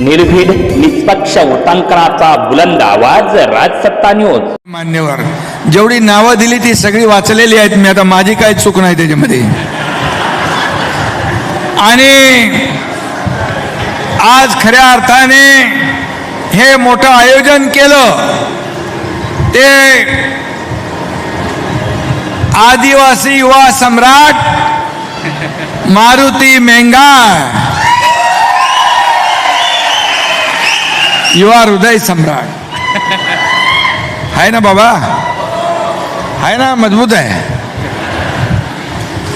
निर्भीड निष्पक्ष उटांकनाचा बुलंद आवाज राजसत्ता न्यूज. मान्यवर जेवढी नावं दिली ती सगळी वाचलेली आहेत मी. आता माझी काय चूक नाही त्याच्यामध्ये. आणि आज खऱ्या अर्थाने हे मोठं आयोजन केलं ते आदिवासी युवा सम्राट मारुती मेंगा मेंगाळ युवा हृदय सम्राट आहे ना बाबा आहे ना मजबूत आहे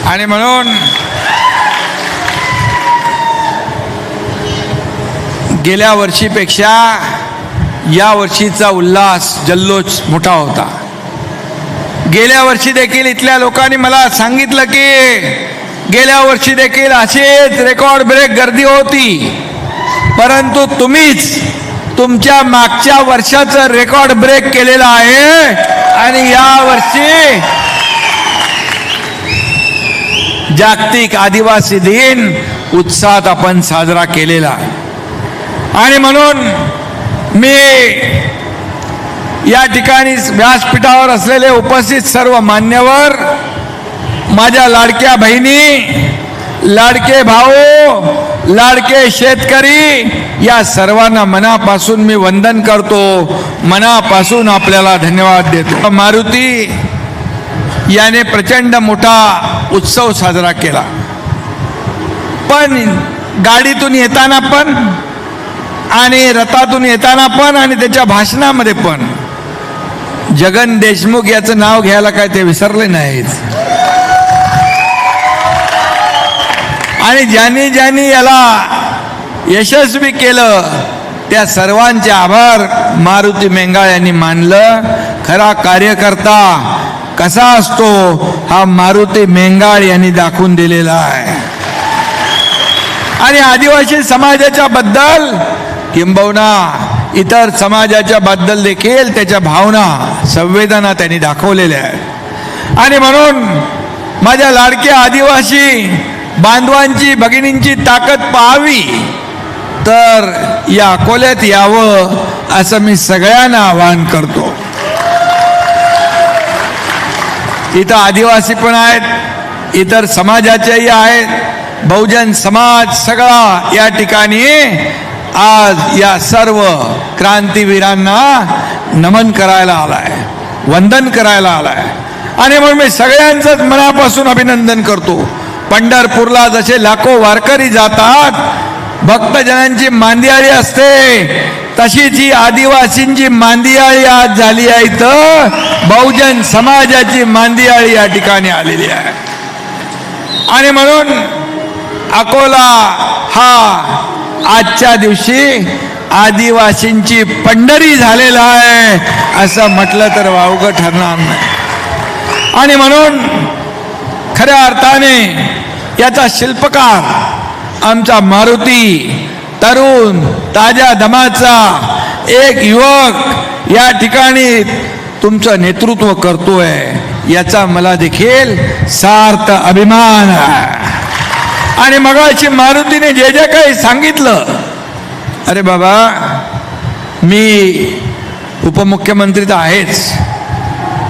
आणि म्हणून गेल्या वर्षीपेक्षा या वर्षीचा उल्हास जल्लोष मोठा होता. गेल्या वर्षी देखील इथल्या लोकांनी मला सांगितलं की गेल्या वर्षी देखील अशीच रेकॉर्ड ब्रेक गर्दी होती. परंतु तुम्हीच तुमच्या मागच्या वर्षाचं रेकॉर्ड ब्रेक केलेलं आहे आणि या वर्षी जागतिक आदिवासी दिन उत्साहात आपण साजरा केलेला आणि म्हणून मी या ठिकाणी व्यासपीठावर असलेले उपस्थित सर्व मान्यवर माझ्या लाडक्या बहिणी लाडके भाऊ लाडके शेतकरी या सर्वांना मनापासून मी वंदन करतो. मनापासून आपल्याला धन्यवाद देतो. मारुती याने प्रचंड मोठा उत्सव साजरा केला. पण गाडीतून येताना पण आणि रथातून येताना पण आणि त्याच्या भाषणामध्ये पण. जगन देशमुख याचं नाव घ्यायला काय ते विसरले नाहीत. आणि ज्यांनी ज्यांनी याला यशस्वी केलं त्या सर्वांचे आभार. मारुती मेंगाळ यांनी मानलं. खरा कार्यकर्ता कसा असतो हा मारुती मेंगाळ यांनी दाखवून दिलेला आहे. आणि आदिवासी समाजाच्या बद्दल किंबहुना इतर समाजाच्या बद्दल देखील त्याच्या भावना संवेदना त्यांनी दाखवलेल्या आहेत. आणि म्हणून माझ्या लाडक्या आदिवासी बांधवांची भगिनींची ताकद पाहावी. तर या अकोल्यात यावं असं मी सगळ्यांना आवाहन करतो. इथं आदिवासी पण आहेत इतर समाजाचेही आहेत बहुजन समाज सगळा या ठिकाणी आज या सर्व क्रांतीवीरांना नमन करायला आलाय वंदन करायला आलाय. आणि म्हणून मी सगळ्यांचंच मनापासून अभिनंदन करतो. पंढरपूरला जसे लाखो वारकरी जातात भक्तजनांची मांदियाळी असते. तशी जी आदिवासींची मांदियाळी आज झाली आहे तर बहुजन समाजाची मांदियाळी या ठिकाणी आलेली आहे. आणि म्हणून अकोला हा आजच्या दिवशी आदिवासींची पंढरी झालेला आहे असं म्हटलं तर वावगं ठरणार नाही. आणि म्हणून खऱ्या अर्थाने याचा शिल्पकार आमचा मारुती तरुण ताज्या दमाचा एक युवक या ठिकाणी तुमचं नेतृत्व करतोय. याचा मला देखील सार्थ अभिमान आहे. आणि मगाशी मारुतीने जे जे काही सांगितलं अरे बाबा मी उपमुख्यमंत्री तर आहेच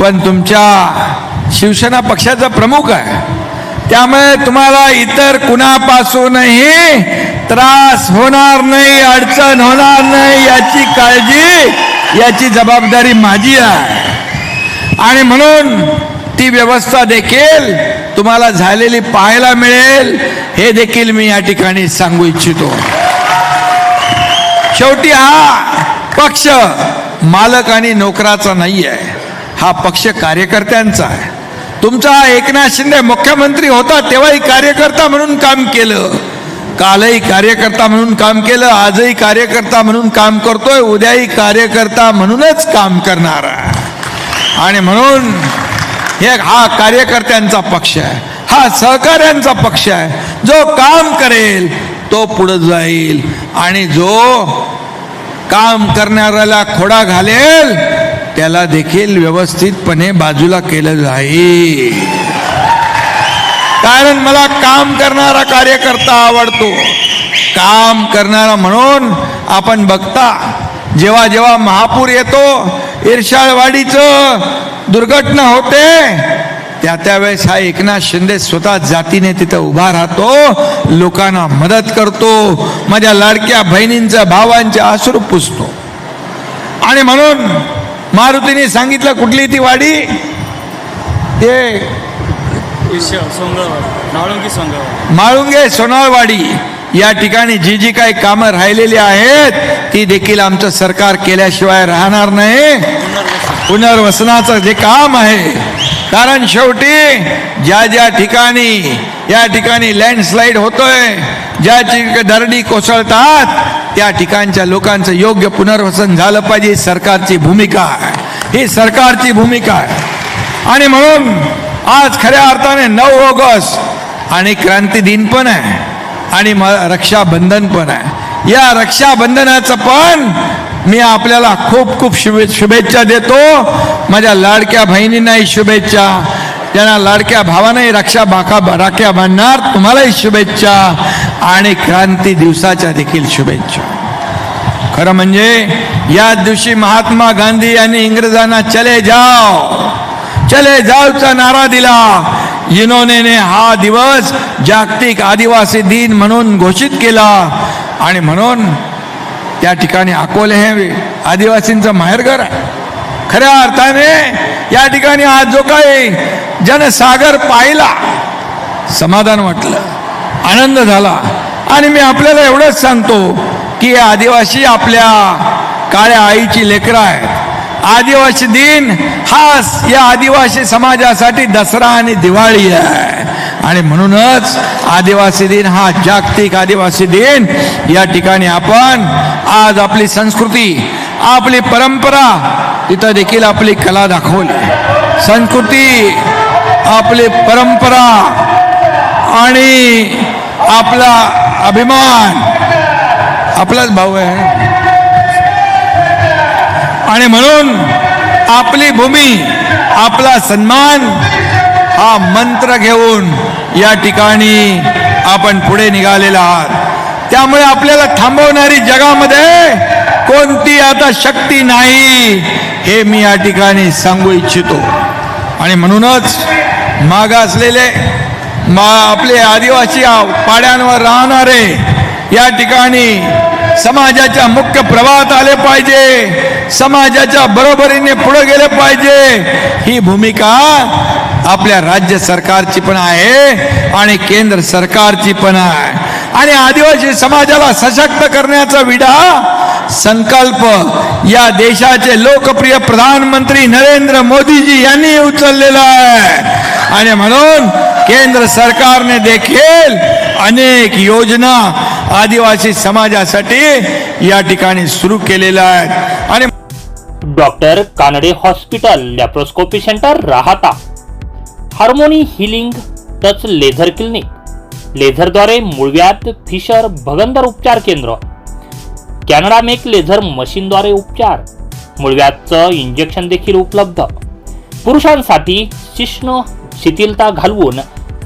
पण तुमच्या शिवसेना पक्षाचा प्रमुख आहे. त्यामुळे तुम्हाला इतर कुणापासूनही त्रास होणार नाही अडचण होणार नाही याची काळजी याची जबाबदारी माझी आहे. आणि म्हणून ती व्यवस्था देखील तुम्हाला झालेली पाहायला मिळेल हे देखील मी या ठिकाणी सांगू इच्छितो. शेवटी हा पक्ष मालक आणि नोकराचा नाही आहे हा पक्ष कार्यकर्त्यांचा आहे. तुमचा एकनाथ शिंदे मुख्यमंत्री होता तेव्हाही कार्यकर्ता म्हणून काम केलं. कालही कार्यकर्ता म्हणून काम केलं आजही कार्यकर्ता म्हणून काम करतोय उद्याही कार्यकर्ता म्हणूनच काम करणार आणि म्हणून हे हा कार्यकर्त्यांचा पक्ष आहे हा सहकार्यांचा पक्ष आहे. जो काम करेल तो पुढे जाईल. आणि जो काम करणाऱ्याला खोडा घालेल त्याला देखील व्यवस्थितपणे बाजूला केलं जाईल. कारण मला काम करणारा कार्यकर्ता आवडतो. काम करणारा म्हणून आपण बघता जेव्हा जेव्हा महापूर येतो इर्षाळवाडीचं दुर्घटना होते त्या त्यावेळेस हा एकनाथ शिंदे स्वतः जातीने तिथं उभा राहतो लोकांना मदत करतो माझ्या लाडक्या बहिणींचा भावांच्या आसरू पुसतो. आणि म्हणून मारुतीने सांगितलं कुठली ती वाडी? ते माळुंगे सोनाळवाडी. या ठिकाणी जी जी काही कामं राहिलेली आहेत ती देखील आमचं सरकार केल्याशिवाय राहणार नाही. पुनर्वसन पुनर्वसनाचं जे काम आहे कारण शेवटी ज्या ज्या ठिकाणी या ठिकाणी लँडस्लाईड होतोय ज्या दरडी कोसळतात त्या ठिकाणच्या लोकांचं योग्य पुनर्वसन झालं पाहिजे. सरकारची भूमिका आहे. ही सरकारची भूमिका आहे. आणि म्हणून आज खऱ्या अर्थाने नऊ ऑगस्ट आणि क्रांती दिन पण आहे. आणि म रक्षाबंधन पण आहे. या रक्षाबंधनाचं पण मी आपल्याला खूप खूप शुभे शुभेच्छा देतो. माझ्या लाडक्या बहिणींनाही शुभेच्छा. त्यांना लाडक्या भावानाही रक्षा बाका राख्या बांधणार तुम्हालाही शुभेच्छा. आणि क्रांती दिवसाच्या देखील शुभेच्छा. खरं म्हणजे याच दिवशी महात्मा गांधी यांनी इंग्रजांना चले जाओ चले जाओचा नारा दिला. युनोनेने हा दिवस जागतिक आदिवासी दिन म्हणून घोषित केला. आणि म्हणून त्या ठिकाणी अकोले हे आदिवासींचं माहेरघर आहे. खऱ्या अर्थाने या ठिकाणी आज जो काही जनसागर पाहिला समाधान वाटलं. आनंद झाला. आणि मी आपल्याला एवढंच सांगतो की आदिवासी आपल्या काळ्या आईची लेकरं आहेत. आदिवासी दिन हा या आदिवासी समाजासाठी दसरा आणि दिवाळी आहे. आणि म्हणूनच आदिवासी दिन हा जागतिक आदिवासी दिन. या ठिकाणी आपण आज आपली संस्कृती आपली परंपरा तिथं देखील आपली कला दाखवली. संस्कृती आपली परंपरा आणि आपला अभिमान आपलाच भाऊ आहे. आणि म्हणून आपली भूमी आपला सन्मान हा मंत्र घेऊन या ठिकाणी आपण पुढे निघालेला आहात. त्यामुळे आपल्याला थांबवणारी जगामध्ये कोणती आता शक्ती नाही हे मी या ठिकाणी सांगू इच्छितो. आणि म्हणूनच मागासलेले आपले आदिवासी पाड्यांवर राहणारे या ठिकाणी समाजाच्या मुख्य प्रवाहात आले पाहिजे. समाजाच्या बरोबरीने पुढे गेले पाहिजे. ही भूमिका आपल्या राज्य सरकारची पण आहे आणि केंद्र सरकारची पण आहे. आणि आदिवासी समाजाला सशक्त करण्याचा विडा संकल्प या देशाचे लोकप्रिय प्रधानमंत्री नरेंद्र मोदीजी यांनी उचललेला आहे. आणि म्हणून केंद्र सरकारने देखील अनेक योजना आदिवासी समाजासाठी या ठिकाणी सुरू केलेल्या आहेत. आणि doctor Kanade hospital laparoscopy centre राहता. Harmony healing touch laser clinic. लेझरद्वारे मुळव्यात फिशर भगंदर उपचार केंद्र. कॅनडा मेक लेझर मशीनद्वारे उपचार. मुळव्यातचं इंजेक्शन देखील उपलब्ध. पुरुषांसाठी शिष्ण शिथिलता घालवून